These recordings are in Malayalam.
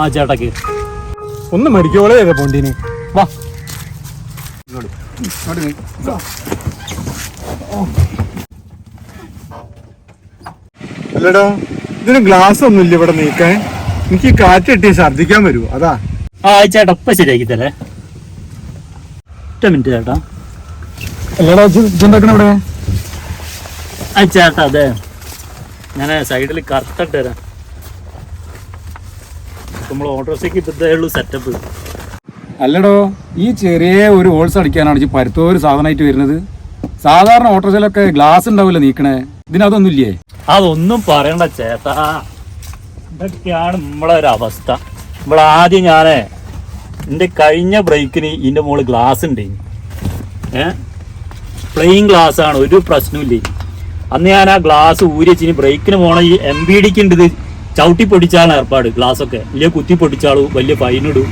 ആ ചേട്ടക്ക്. ഒന്ന് മരിക്കോളേ പോണ്ടീന്? വാ. അല്ലടാ ഇതിന് ഗ്ലാസ് ഒന്നും ഇല്ല ഇവിടെ നീക്കാൻ. എനിക്ക് കാറ്റ് കിട്ടിയ ഛർദിക്കാൻ വരുമോ അതാ. ആ ചേട്ടാ ഇപ്പൊ ശരിയാക്കി തരേ ഒറ്റ മിനിറ്റ് ചേട്ടാ. അല്ലടാ ഇതുണ്ടാക്കണ ഇവിടെ? ആ ചേട്ടാ അതെ. ഞാൻ സൈഡിൽ കറുത്തിട്ട് തരാം നമ്മൾ ഓട്ടോറിക്ഷയ്ക്ക് ഇപ്പോഴത്തേ ഉള്ളൂ സെറ്റപ്പ് അല്ലടോ ഈ ചെറിയ ഒരു ഹോൾസ് അടിക്കാനാണ് ഈ പരുത്തോ ഒരു സാധനമായിട്ട് വരുന്നത്. സാധാരണ ഓട്ടോറിക്ഷയിലൊക്കെ ഗ്ലാസ് ഉണ്ടാവില്ല നീക്കണേ? ഇതിനതൊന്നും ഇല്ലേ അതൊന്നും പറയണ്ട ചേട്ടാ. ഇതൊക്കെയാണ് നമ്മളെ ഒരു അവസ്ഥ. നമ്മൾ ആദ്യം ഞാനേ എന്റെ കഴിഞ്ഞ ബ്രേക്കിന് ഇതിന്റെ മുകളിൽ ഗ്ലാസ് ഉണ്ട്. ഏ? പ്ലെയിൻ ഗ്ലാസ് ആണ് ഒരു പ്രശ്നമില്ല അന്ന് ഞാൻ ആ ഗ്ലാസ് ഊരി വെച്ചിന് ബ്രേക്കിന് പോണ ഈ എം ബി ഡിക്ക് ഉണ്ട് ഇത്. ചവിട്ടി പൊടിച്ചാണ് ഏർപ്പാട് ഗ്ലാസ് ഒക്കെ വലിയ കുത്തി പൊടിച്ചാളൂ വലിയ ഫൈനിടും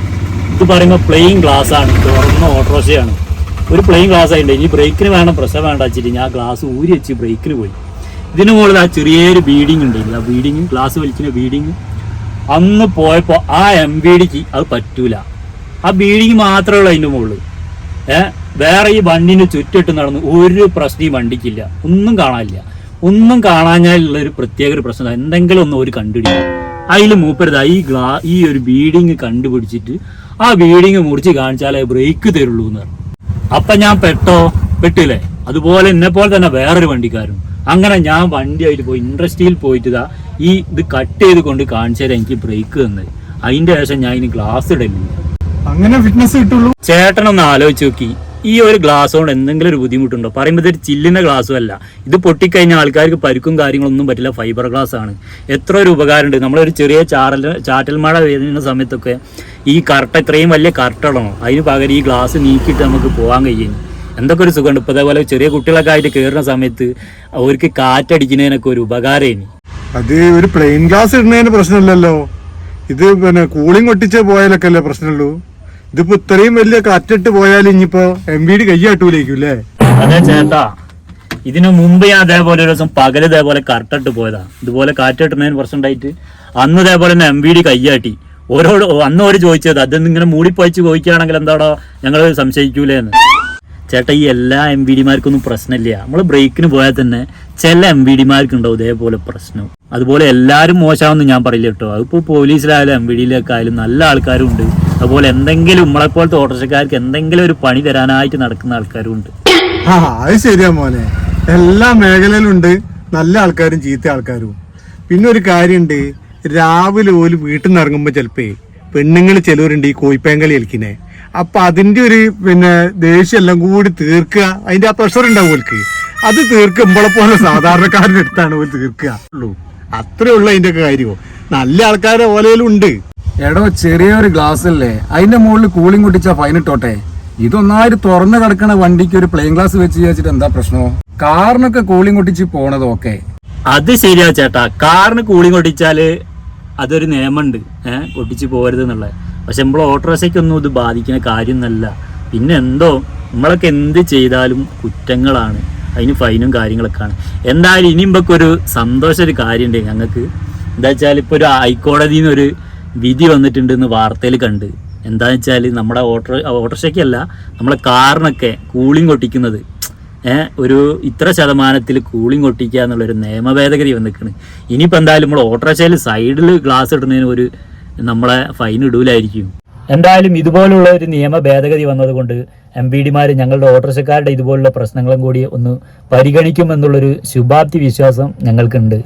ഇത് പറയുമ്പോൾ പ്ലെയിൻ ഗ്ലാസ് ആണ്. തുറന്ന ഓട്ടോറിക്ഷയാണ്. ഒരു പ്ലെയിൻ ഗ്ലാസ് ആയിട്ട് ഇനി ബ്രേക്കിന് വേണം പ്രശ്നം വേണ്ട വെച്ചിട്ട് ഞാൻ ഗ്ലാസ് ഊരി വെച്ച് ബ്രേക്കിന് പോയി. ഇതിന് മുകളിൽ ആ ചെറിയൊരു ബീഡിങ് ഉണ്ട് ആ ബീഡിങ് ഗ്ലാസ് വലിക്കുന്ന ബീഡിങ് അന്ന് പോയപ്പോൾ ആ എം ബി ഡിക്ക് അത് പറ്റൂല. ആ ബീഡിങ് മാത്രമേ ഉള്ളൂ അതിന്റെ മുകളിൽ ഏഹ് വേറെ ഈ വണ്ടിന് ചുറ്റിട്ട് നടന്ന് ഒരു പ്രശ്നം ഈ വണ്ടിക്കില്ല. ഒന്നും കാണാനില്ല. ഒന്നും കാണാഞ്ഞാലുള്ള ഒരു പ്രത്യേക ഒരു പ്രശ്നം എന്തെങ്കിലും ഒന്ന് ഒരു കണ്ടുപിടിക്കും അതിൽ മൂപ്പരുതാ ഈ ഗ്ലാ ഈ ഒരു ബീഡിങ് കണ്ടുപിടിച്ചിട്ട് ആ ബീഡിങ് മുറിച്ച് കാണിച്ചാലേ ബ്രേക്ക് തരുള്ളൂ എന്ന് പറഞ്ഞു. അപ്പൊ ഞാൻ പെട്ടോ പെട്ടില്ലേ? അതുപോലെ എന്നെ പോലെ തന്നെ വേറൊരു വണ്ടിക്കാരും അങ്ങനെ ഞാൻ വണ്ടിയായിട്ട് പോയി ഇൻഡസ്ട്രിയിൽ പോയിട്ട് ഇതാ ഈ ഇത് കട്ട് ചെയ്ത് കൊണ്ട് കാണിച്ചാൽ എനിക്ക് ബ്രേക്ക് തന്നത്. അതിന്റെ ശേഷം ഞാൻ ഇനി ഗ്ലാസ് ഇടലില്ല. അങ്ങനെ ഫിറ്റ്നസ് കിട്ടുള്ളൂ. ചേട്ടനൊന്ന് ആലോചിച്ച് നോക്കി. ഈ ഒരു ഗ്ലാസ് കൊണ്ട് എന്തെങ്കിലും ഒരു ബുദ്ധിമുട്ടുണ്ടോ? പറയുമ്പോൾ ഇതൊരു ചില്ലിന്റെ ഗ്ലാസ്സും അല്ല. ഇത് പൊട്ടിക്കഴിഞ്ഞാൽ ആൾക്കാർക്ക് പരുക്കും കാര്യങ്ങളൊന്നും പറ്റില്ല. ഫൈബർ ഗ്ലാസ് ആണ്. എത്ര ഒരു ഉപകാരമുണ്ട്. നമ്മളൊരു ചെറിയ ചാറൽ ചാറ്റൽ മഴ വരുന്ന സമയത്തൊക്കെ ഈ കറട്ട ഇത്രയും വലിയ കറട്ടടണോ അതിന് പകരം ഈ ഗ്ലാസ് നീക്കിയിട്ട് നമുക്ക് പോകാൻ കഴിയും. എന്തൊക്കെ ഒരു സുഖമുണ്ട്. ഇപ്പോൾ അതേപോലെ ചെറിയ കുട്ടികളൊക്കെ ആയിട്ട് കയറുന്ന സമയത്ത് അവർക്ക് കാറ്റടിക്കുന്നതിനൊക്കെ ഒരു ഉപകാരമാണ് അത് ഒരു പ്ലെയിൻ ഗ്ലാസ് ഇടുന്നതിന് പ്രശ്നമില്ലല്ലോ. ഇത് പിന്നെ കൂളിംഗ് ഒട്ടിച്ച് പോയാലൊക്കെ അല്ലേ പ്രശ്നമുള്ളൂ? ഇതിപ്പോ ഇത്രയും വലിയ കാറ്റിട്ട് പോയാൽ ഇനിയിപ്പോ എം ബി ഡി കൈയാട്ടൂലേക്കും അല്ലേ അതെ ചേട്ടാ. ഇതിനു മുമ്പ് ഞാൻ അതേപോലെ ഒരു ദിവസം പകൽ ഇതേപോലെ കറക്റ്റിട്ട് പോയതാ. ഇതുപോലെ കാറ്റിട്ടുന്നതിന് പ്രശ്നം ഉണ്ടായിട്ട് അന്ന് ഇതേപോലെ തന്നെ എം ബി ഡി കയ്യാട്ടി. ഓരോട് അന്ന് ഓര് ചോദിച്ചത് അതൊന്നും ഇങ്ങനെ മൂടിപ്പോയിച്ച് ചോദിക്കുകയാണെങ്കിൽ എന്താടോ? ഞങ്ങൾ സംശയിക്കൂലേന്ന്. ചേട്ടാ ഈ എല്ലാ എം ബി ഡിമാർക്കൊന്നും പ്രശ്നമില്ല. നമ്മൾ ബ്രേക്കിന് പോയാൽ തന്നെ ചില എം ബി ഡിമാർക്കുണ്ടാവും ഇതേപോലെ പ്രശ്നം. അതുപോലെ എല്ലാവരും മോശമാണെന്ന് ഞാൻ പറയില്ല കേട്ടോ. അതിപ്പോൾ പോലീസിലായാലും എം ബി ഡിയിലൊക്കെ ആയാലും നല്ല ആൾക്കാരും ഉണ്ട് അതുപോലെ എന്തെങ്കിലും നമ്മളെ പോലത്തെ ഓട്ടോറിക്ഷക്കാർക്ക് എന്തെങ്കിലും ഒരു പണി തരാനായിട്ട് നടക്കുന്ന ആൾക്കാരും ഉണ്ട് അത് ശരിയാ മോനെ. എല്ലാ മേഖലയിലും ഉണ്ട് നല്ല ആൾക്കാരും ചീത്ത ആൾക്കാരും. പിന്നെ ഒരു കാര്യമുണ്ട് രാവിലെ പോലും വീട്ടിൽ നിന്ന് ഇറങ്ങുമ്പോ ചിലപ്പേ പെണ്ണുങ്ങൾ ചിലവരുണ്ട് ഈ കോയിപ്പേങ്കളി കളിക്കുന്നേ അപ്പൊ അതിന്റെ ഒരു പിന്നെ ദേഷ്യം എല്ലാം കൂടി തീർക്കുക അതിന്റെ ആ പ്രഷർ ഉണ്ടാവും ഓൽക്ക്. അത് തീർക്കുമ്പോളെ പോലെ സാധാരണക്കാരുടെ അടുത്താണ് ഓൽ തീർക്കുക. അത്രേ ഉള്ളു അതിന്റെ കാര്യമോ നല്ല ആൾക്കാരെ ഓലയിലും ഉണ്ട് എടോ ചെറിയൊരു ഗ്ലാസ് അല്ലേ അതിന്റെ മുകളിൽ കൂളിംഗ് കുട്ടിച്ചാ ഫൈൻ ഇട്ടോട്ടെ. ഇതൊന്നായിട്ട് തുറന്നു കിടക്കണ വണ്ടിക്ക് ഒരു പ്ലെയിൻ ഗ്ലാസ് വെച്ച് ചോദിച്ചിട്ട് എന്താ പ്രശ്നമോ കാറിനൊക്കെ കൂളിംഗ് ഒട്ടിച്ച് പോണത് ഓക്കെ. അത് ശരിയാ ചേട്ടാ. കാറിന് കൂളിംഗ് ഒട്ടിച്ചാൽ അതൊരു നിയമമുണ്ട് ഏഹ് ഒട്ടിച്ച് പോരുത് എന്നുള്ളത്. പക്ഷെ നമ്മൾ ഓട്ടോറിക്ഷയ്ക്കൊന്നും ഇത് ബാധിക്കുന്ന കാര്യമൊന്നല്ല പിന്നെ എന്തോ നമ്മളൊക്കെ എന്ത് ചെയ്താലും കുറ്റങ്ങളാണ്. അതിന് ഫൈനും കാര്യങ്ങളൊക്കെ ആണ്. എന്തായാലും ഇനിയുമ്പൊക്കെ ഒരു സന്തോഷ ഒരു കാര്യമുണ്ട് ഞങ്ങൾക്ക്. എന്താ വെച്ചാൽ ഇപ്പോൾ ഒരു ഹൈക്കോടതിയിൽ നിന്ന് ഒരു വിധി വന്നിട്ടുണ്ടെന്ന് വാർത്തയിൽ കണ്ട്. എന്താണെന്ന് വെച്ചാൽ നമ്മുടെ ഓട്ടോ ഓട്ടോറിക്ഷയ്ക്കല്ല നമ്മളെ കാറിനൊക്കെ കൂളിംഗ് ഒട്ടിക്കുന്നത് ഒരു ഇത്ര ശതമാനത്തിൽ കൂളിംഗ് ഒട്ടിക്കുക എന്നുള്ളൊരു നിയമ ഭേദഗതി വന്നിരിക്കണ്. ഇനിയിപ്പോൾ എന്തായാലും നമ്മൾ ഓട്ടോറിക്ഷയിൽ സൈഡിൽ ഗ്ലാസ് ഇടുന്നതിന് ഒരു നമ്മളെ ഫൈൻ ഇടൂലായിരിക്കും. എന്തായാലും ഇതുപോലുള്ള ഒരു നിയമ ഭേദഗതി വന്നതുകൊണ്ട് എം പി ഡിമാർ ഞങ്ങളുടെ ഓട്ടോറിക്ഷക്കാരുടെ ഇതുപോലുള്ള പ്രശ്നങ്ങളും കൂടി ഒന്ന് പരിഗണിക്കുമെന്നുള്ളൊരു ശുഭാപ്തി വിശ്വാസം ഞങ്ങൾക്കുണ്ട്.